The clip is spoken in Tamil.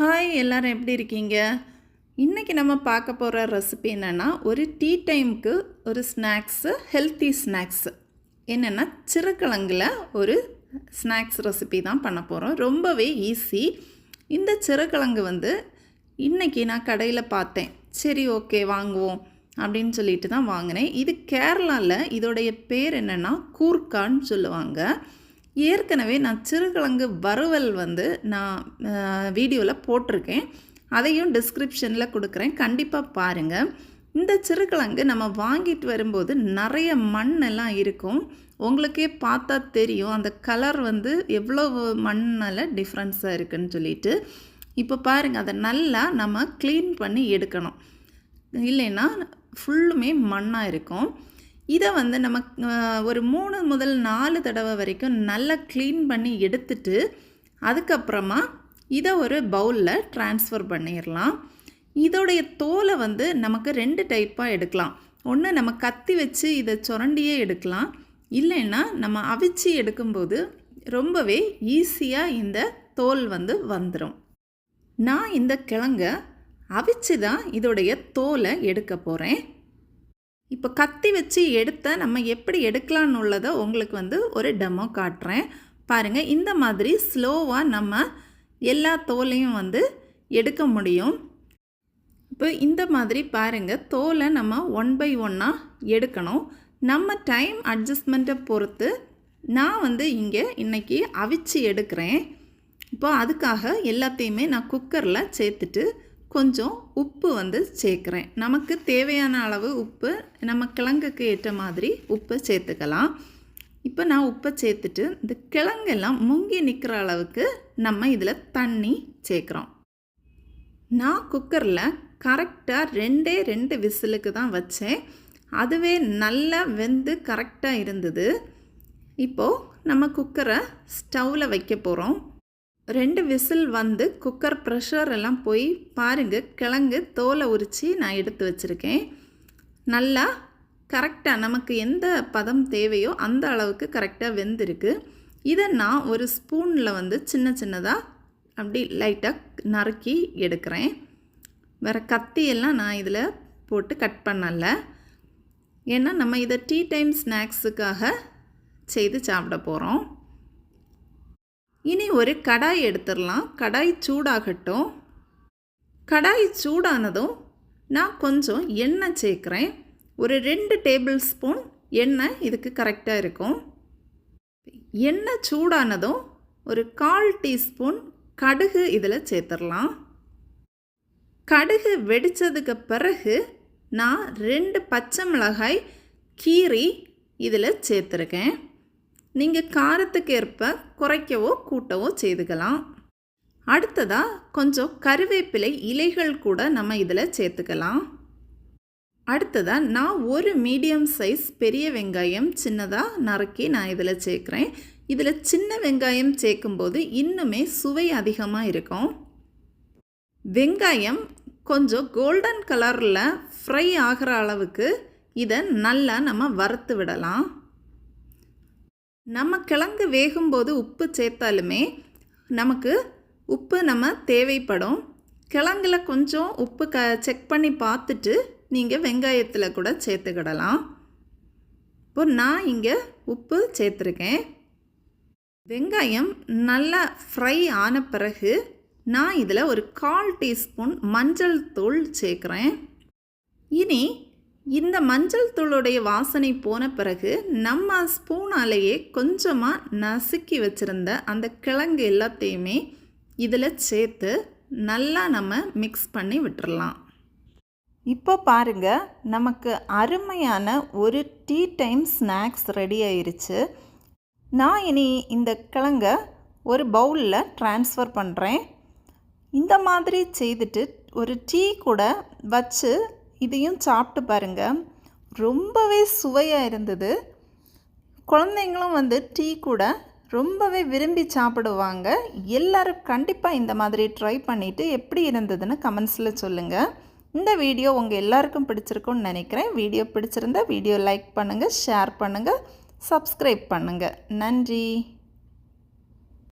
ஹாய் எல்லோரும் எப்படி இருக்கீங்க? இன்றைக்கி நம்ம பார்க்க போகிற ரெசிபி என்னென்னா ஒரு டீ டைமுக்கு ஒரு ஸ்நாக்ஸு ஹெல்த்தி ஸ்நாக்ஸு என்னென்னா சிறுக்கிழங்கில் ஒரு ஸ்நாக்ஸ் ரெசிபி தான் பண்ண போகிறோம் ரொம்பவே ஈஸி இந்த சிறுக்கிழங்கு வந்து இன்றைக்கி நான் கடையில் பார்த்தேன். சரி ஓகே வாங்குவோம் அப்படின்னு சொல்லிட்டு தான் வாங்கினேன். இது கேரளாவில் இதோடைய பேர் என்னென்னா கூர்க்கான்னு சொல்லுவாங்க. ஏற்கனவே நான் சிறுகிழங்கு வறுவல் வந்து நான் வீடியோவில் போட்டிருக்கேன். அதையும் டிஸ்கிரிப்ஷனில் கொடுக்குறேன். கண்டிப்பாக பாருங்கள் இந்த சிறுகிழங்கு நம்ம வாங்கிட்டு வரும்போது நிறைய மண்ணெல்லாம் இருக்கும். உங்களுக்கே பார்த்தா தெரியும். அந்த கலர் வந்து எவ்வளோ மண்ணில் டிஃப்ரென்ஸாக இருக்குதுன்னு சொல்லிட்டு. இப்போ பாருங்கள் அதை நல்லா நம்ம க்ளீன் பண்ணி எடுக்கணும். இல்லைன்னா ஃபுல்லுமே மண்ணாக இருக்கும். இதை வந்து நம்ம ஒரு மூணு முதல் நாலு தடவை வரைக்கும் நல்லா க்ளீன் பண்ணி எடுத்துட்டு அதுக்கப்புறமா இதை ஒரு பவுலில் ட்ரான்ஸ்ஃபர் பண்ணிடலாம் இதோடைய தோலை வந்து நமக்கு ரெண்டு டைப்பாக எடுக்கலாம். ஒன்று நம்ம கத்தி வச்சு இதை சுரண்டியே எடுக்கலாம். இல்லைன்னா நம்ம அவிச்சு எடுக்கும்போது ரொம்பவே ஈஸியாக இந்த தோல் வந்து வந்துடும் நான் இந்த கிழங்க அவிச்சு தான் இதோடைய தோலை எடுக்க போகிறேன் இப்போ கத்தி வச்சு எடுத்த நம்ம எப்படி எடுக்கலான்னு உள்ளதை உங்களுக்கு வந்து ஒரு டெமோ காட்டுறேன். பாருங்கள் இந்த மாதிரி ஸ்லோவாக நம்ம எல்லா தோலையும் வந்து எடுக்க முடியும். இப்போ இந்த மாதிரி பாருங்கள் தோலை நம்ம ஒன் பை ஒன்னாக எடுக்கணும். நம்ம டைம் அட்ஜஸ்ட்மெண்ட்டை பொறுத்து நான் வந்து இங்கே இன்றைக்கி அவிச்சு எடுக்கிறேன். இப்போ அதுக்காக எல்லாத்தையுமே நான் குக்கரில் சேர்த்துட்டு கொஞ்சம் உப்பு வந்து சேர்க்குறேன். நமக்கு தேவையான அளவு உப்பு நம்ம கிழங்குக்கு ஏற்ற மாதிரி உப்பு சேர்த்துக்கலாம். இப்போ நான் உப்பை சேர்த்துட்டு இந்த கிழங்கெல்லாம் முங்கி நிற்கிற அளவுக்கு நம்ம இதில் தண்ணி சேர்க்குறோம். நான் குக்கரில் கரெக்டாக ரெண்டே ரெண்டு விசிலுக்கு தான் வச்சேன். அதுவே நல்லா வெந்து கரெக்டாக இருந்தது. இப்போது நம்ம குக்கரை ஸ்டவ்வில் வைக்க போகிறோம். ரெண்டு விசில் வந்து குக்கர் ப்ரெஷர் எல்லாம் போய் பாருங்கள் கிழங்கு தோலை உரித்து நான் எடுத்து வச்சுருக்கேன். நல்லா கரெக்டாக நமக்கு எந்த பதம் தேவையோ அந்த அளவுக்கு கரெக்டாக வெந்திருக்கு. இதை நான் ஒரு ஸ்பூனில் வந்து சின்ன சின்னதாக அப்படி லைட்டாக நறுக்கி எடுக்கிறேன். வேறு கத்தியெல்லாம் நான் இதில் போட்டு கட் பண்ணலை. ஏன்னா நம்ம இதை டீ டைம் ஸ்நாக்ஸுக்காக செய்து சாப்பிட போகிறோம் இனி ஒரு கடாய் எடுத்துடலாம். கடாய் சூடாகட்டும். கடாய் சூடானதும் நான் கொஞ்சம் எண்ணெய் சேர்க்குறேன். ஒரு ரெண்டு டேபிள் ஸ்பூன் எண்ணெய் இதுக்கு கரெக்டாக இருக்கும். எண்ணெய் சூடானதும் ஒரு கால் டீஸ்பூன் கடுகு இதில் சேர்த்துடலாம். கடுகு வெடித்ததுக்கு பிறகு நான் ரெண்டு பச்சை மிளகாய் கீரி இதில் சேர்த்துருக்கேன். நீங்கள் காரத்துக்கு ஏற்ப குறைக்கவோ கூட்டவோ செய்துக்கலாம். அடுத்ததாக கொஞ்சம் கருவேப்பிலை இலைகள் கூட நம்ம இதில் சேர்த்துக்கலாம். அடுத்ததாக நான் ஒரு மீடியம் சைஸ் பெரிய வெங்காயம் சின்னதாக நறுக்கி நான் இதில் சேர்க்குறேன். இதில் சின்ன வெங்காயம் சேர்க்கும்போது இன்னுமே சுவை அதிகமாக இருக்கும். வெங்காயம் கொஞ்சம் கோல்டன் கலரில் ஃப்ரை ஆகிற அளவுக்கு இதை நல்லா நம்ம வறுத்து விடலாம். நம்ம கிழங்கு வேகும்போது உப்பு சேர்த்தாலுமே நமக்கு உப்பு நம்ம தேவைப்படும். கிழங்குல கொஞ்சம் உப்பு க செக் பண்ணி பார்த்துட்டு நீங்கள் வெங்காயத்தில் கூட சேர்த்துக்கிடலாம். இப்போ நான் இங்கே உப்பு சேர்த்துருக்கேன். வெங்காயம் நல்லா ஃப்ரை ஆன பிறகு நான் இதில் ஒரு கால் டீஸ்பூன் மஞ்சள் தூள் சேர்க்குறேன். இனி இந்த மஞ்சள் தூளுடைய வாசனை போன பிறகு நம்ம ஸ்பூனாலேயே கொஞ்சமாக நசுக்கி வச்சுருந்த அந்த கிழங்கு எல்லாத்தையுமே இதில் சேர்த்து நல்லா நம்ம மிக்ஸ் பண்ணி விட்டுறலாம். இப்போ பாருங்கள் நமக்கு அருமையான ஒரு டீ டைம் ஸ்நாக்ஸ் ரெடி ஆயிருச்சு. நான் இனி இந்த கிழங்க ஒரு பவுலில் ட்ரான்ஸ்ஃபர் பண்ணுறேன் இந்த மாதிரி செய்துட்டு ஒரு டீ கூட வச்சு இதையும் சாப்பிட்டு பாருங்கள் ரொம்பவே சுவையாக இருந்தது. குழந்தைங்களும் வந்து டீ கூட ரொம்பவே விரும்பி சாப்பிடுவாங்க. எல்லோரும் கண்டிப்பாக இந்த மாதிரி ட்ரை பண்ணிவிட்டு எப்படி இருந்ததுன்னு கமெண்ட்ஸில் சொல்லுங்கள் இந்த வீடியோ உங்கள் எல்லாருக்கும் பிடிச்சிருக்கும்னு நினைக்கிறேன். வீடியோ பிடிச்சிருந்தா வீடியோ லைக் பண்ணுங்கள் ஷேர் பண்ணுங்கள் சப்ஸ்கிரைப் பண்ணுங்கள் நன்றி.